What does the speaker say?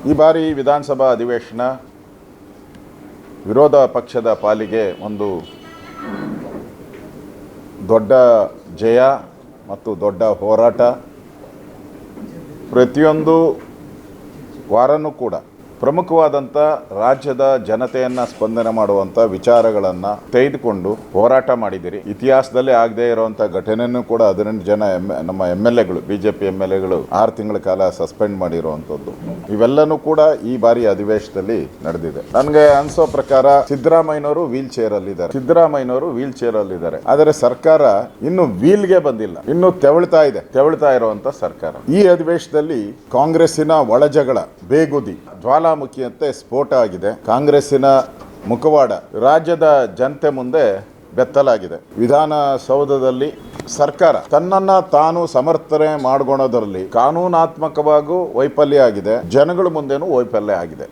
ಈ ಬಾರಿ ವಿಧಾನಸಭಾ ಅಧಿವೇಶನ ವಿರೋಧ ಪಕ್ಷದ ಪಾಲಿಗೆ ಒಂದು ದೊಡ್ಡ ಜಯ ಮತ್ತು ದೊಡ್ಡ ಹೋರಾಟ ಪ್ರತಿಯೊಂದು ವಾರನೂ ಕೂಡ ಪ್ರಮುಖವಾದಂಥ ರಾಜ್ಯದ ಜನತೆಯನ್ನು ಸ್ಪಂದನೆ ಮಾಡುವಂಥ ವಿಚಾರಗಳನ್ನು ತೆಗೆದುಕೊಂಡು ಹೋರಾಟ ಮಾಡಿದ್ದೀರಿ. ಇತಿಹಾಸದಲ್ಲೇ ಆಗದೆ ಇರುವಂಥ ಘಟನೆಯನ್ನು ಕೂಡ ಹದಿನೆಂಟು ಜನ ನಮ್ಮ ಎಂ ಎಲ್ ಎಗಳು B J P M L ಎಗಳು ಆರು ತಿಂಗಳ ಕಾಲ ಸಸ್ಪೆಂಡ್ ಮಾಡಿರುವಂಥದ್ದು ಇವೆಲ್ಲನೂ ಕೂಡ ಈ ಬಾರಿ ಅಧಿವೇಶನದಲ್ಲಿ ನಡೆದಿದೆ. ನನಗೆ ಅನಿಸೋ ಪ್ರಕಾರ ಸಿದ್ದರಾಮಯ್ಯನವರು ವೀಲ್ ಚೇರ್ ಅಲ್ಲಿದ್ದಾರೆ ಸಿದ್ದರಾಮಯ್ಯನವರು ವೀಲ್ ಚೇರ್ ಅಲ್ಲಿದ್ದಾರೆ ಆದರೆ ಸರ್ಕಾರ ಇನ್ನು ವೀಲ್ಗೆ ಬಂದಿಲ್ಲ. ಇನ್ನು ತೆವಳ್ತಾ ಇದೆ. ತೆವಳ್ತಾ ಇರುವಂತ ಸರ್ಕಾರ. ಈ ಅಧಿವೇಶನದಲ್ಲಿ ಕಾಂಗ್ರೆಸ್ಸಿನ ಒಳಜಗಳ ಬೇಗುದಿ ಜ್ವಾಲಾಮುಖಿಯಂತೆ ಸ್ಫೋಟ ಆಗಿದೆ. ಕಾಂಗ್ರೆಸ್ಸಿನ ಮುಖವಾಡ ರಾಜ್ಯದ ಜನತೆ ಮುಂದೆ ಬೆತ್ತಲಾಗಿದೆ. ವಿಧಾನಸೌಧದಲ್ಲಿ ಸರ್ಕಾರ ತನ್ನನ್ನ ತಾನು ಸಮರ್ಥನೆ ಮಾಡ್ಕೊಳೋದರಲ್ಲಿ ಕಾನೂನಾತ್ಮಕವಾಗೂ ವೈಫಲ್ಯ ಆಗಿದೆ. ಜನಗಳ ಮುಂದೆನೂ ವೈಫಲ್ಯ ಆಗಿದೆ.